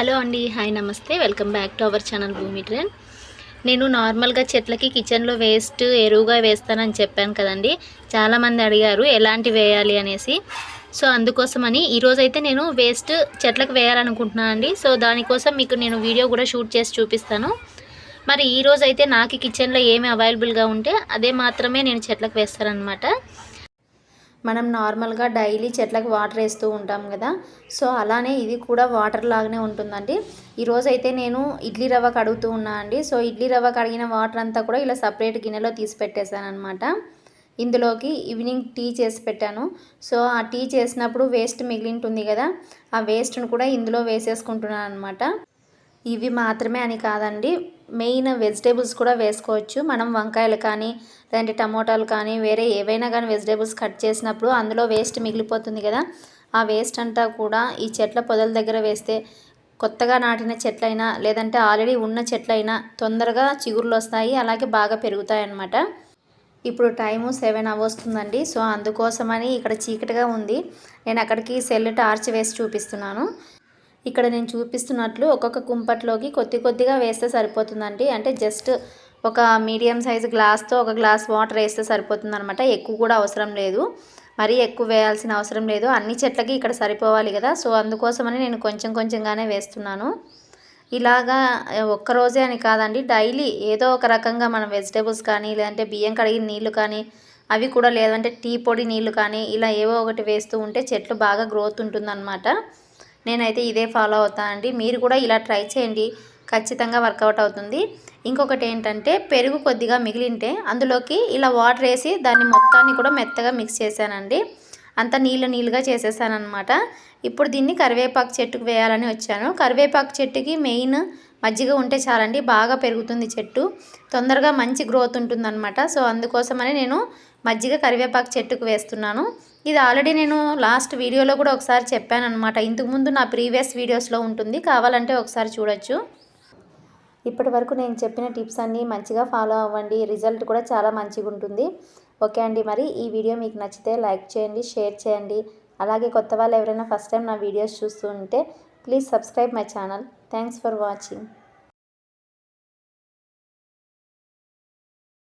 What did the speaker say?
Hello అండి hi నమస్తే. Welcome back to our channel Bhoomi trend. నేను నార్మల్గా చెట్లకి కిచెన్లో వేస్ట్ ఎరువుగా వేస్తానని చెప్పాను కదండి. చాలామంది అడిగారు ఎలాంటి వేయాలి అనేసి. సో అందుకోసమని ఈరోజైతే నేను వేస్ట్ చెట్లకు వేయాలనుకుంటున్నాను అండి. సో దానికోసం మీకు నేను వీడియో కూడా షూట్ చేసి చూపిస్తాను. మరి ఈరోజైతే నాకు కిచెన్లో ఏమి అవైలబుల్గా ఉంటే అదే మాత్రమే నేను చెట్లకు వేస్తానన్నమాట. మనం నార్మల్గా డైలీ చెట్లకు వాటర్ వేస్తూ ఉంటాం కదా. సో అలానే ఇది కూడా వాటర్ లాగానే ఉంటుందండి. ఈరోజు అయితే నేను ఇడ్లీ రవ్వ కడుగుతూ ఉన్నా అండి. సో ఇడ్లీ రవ్వ కడిగిన వాటర్ అంతా కూడా ఇలా సపరేట్ గిన్నెలో తీసి పెట్టేశాను అనమాట ఇందులోకి ఈవినింగ్ టీ చేసి పెట్టాను. సో ఆ టీ చేసినప్పుడు వేస్ట్ మిగిలింటుంది కదా. ఆ వేస్ట్ను కూడా ఇందులో వేసేసుకుంటున్నాను అనమాట ఇవి మాత్రమే అని కాదండి. మెయిన్ వెజిటేబుల్స్ కూడా వేసుకోవచ్చు. మనం వంకాయలు కానీ లేదంటే టమోటాలు కానీ వేరే ఏవైనా కానీ వెజిటేబుల్స్ కట్ చేసినప్పుడు అందులో వేస్ట్ మిగిలిపోతుంది కదా. ఆ వేస్ట్ అంతా కూడా ఈ చెట్ల పొదల దగ్గర వేస్తే కొత్తగా నాటిన చెట్లైనా లేదంటే ఆల్రెడీ ఉన్న చెట్లైనా తొందరగా చిగుర్లు వస్తాయి. అలాగే బాగా పెరుగుతాయి అన్నమాట. ఇప్పుడు టైము సెవెన్ అవ్వస్తుందండి సో అందుకోసమని ఇక్కడ చీకటిగా ఉంది. నేను అక్కడికి సెల్ టార్చ్ వేసి చూపిస్తున్నాను. ఇక్కడ నేను చూపిస్తున్నట్లు ఒక్కొక్క కుంపట్లోకి కొద్ది కొద్దిగా వేస్తే సరిపోతుందండి. అంటే జస్ట్ ఒక మీడియం సైజు గ్లాస్తో ఒక గ్లాస్ వాటర్ వేస్తే సరిపోతుంది అనమాట ఎక్కువ కూడా అవసరం లేదు. మరీ ఎక్కువ వేయాల్సిన అవసరం లేదు. అన్ని చెట్లకి ఇక్కడ సరిపోవాలి కదా. సో అందుకోసమని నేను కొంచెం కొంచెంగానే వేస్తున్నాను. ఇలాగా ఒక్కరోజే అని కాదండి. డైలీ ఏదో ఒక రకంగా మనం వెజిటేబుల్స్ కానీ లేదంటే బియ్యం కడిగిన నీళ్ళు కానీ అవి కూడా లేదంటే టీ పొడి నీళ్ళు కానీ ఇలా ఏవో ఒకటి వేస్తూ ఉంటే చెట్లు బాగా గ్రోత్ ఉంటుందన్నమాట. నేనైతే ఇదే ఫాలో అవుతానండి మీరు కూడా ఇలా ట్రై చేయండి. ఖచ్చితంగా వర్కౌట్ అవుతుంది. ఇంకొకటి ఏంటంటే పెరుగు కొద్దిగా మిగిలింటే అందులోకి ఇలా వాటర్ వేసి దాన్ని మొత్తాన్ని కూడా మెత్తగా మిక్స్ చేశానండి. అంత నీళ్ళు నీళ్ళుగా చేసేసానమాట ఇప్పుడు దీన్ని కరివేపాకు చెట్టుకు వేయాలని వచ్చాను. కరివేపాకు చెట్టుకి మెయిన్ మజ్జిగ ఉంటే చాలండి బాగా పెరుగుతుంది చెట్టు. తొందరగా మంచి గ్రోత్ ఉంటుందన్నమాట. సో అందుకోసమని నేను మజ్జిగ కరివేపాకు చెట్టుకు వేస్తున్నాను. ఇది ఆల్రెడీ నేను లాస్ట్ వీడియోలో కూడా ఒకసారి చెప్పాను అనమాట ఇంతకుముందు నా ప్రీవియస్ వీడియోస్లో ఉంటుంది. కావాలంటే ఒకసారి చూడొచ్చు. ఇప్పటి వరకు నేను చెప్పిన టిప్స్ అన్నీ మంచిగా ఫాలో అవ్వండి. రిజల్ట్ కూడా చాలా మంచిగా ఉంటుంది. ఓకే అండి మరి. ఈ వీడియో మీకు నచ్చితే లైక్ చేయండి షేర్ చేయండి. అలాగే కొత్త వాళ్ళు ఎవరైనా ఫస్ట్ టైం నా వీడియోస్ చూస్తూ ఉంటే please subscribe my channel. Thanks for watching.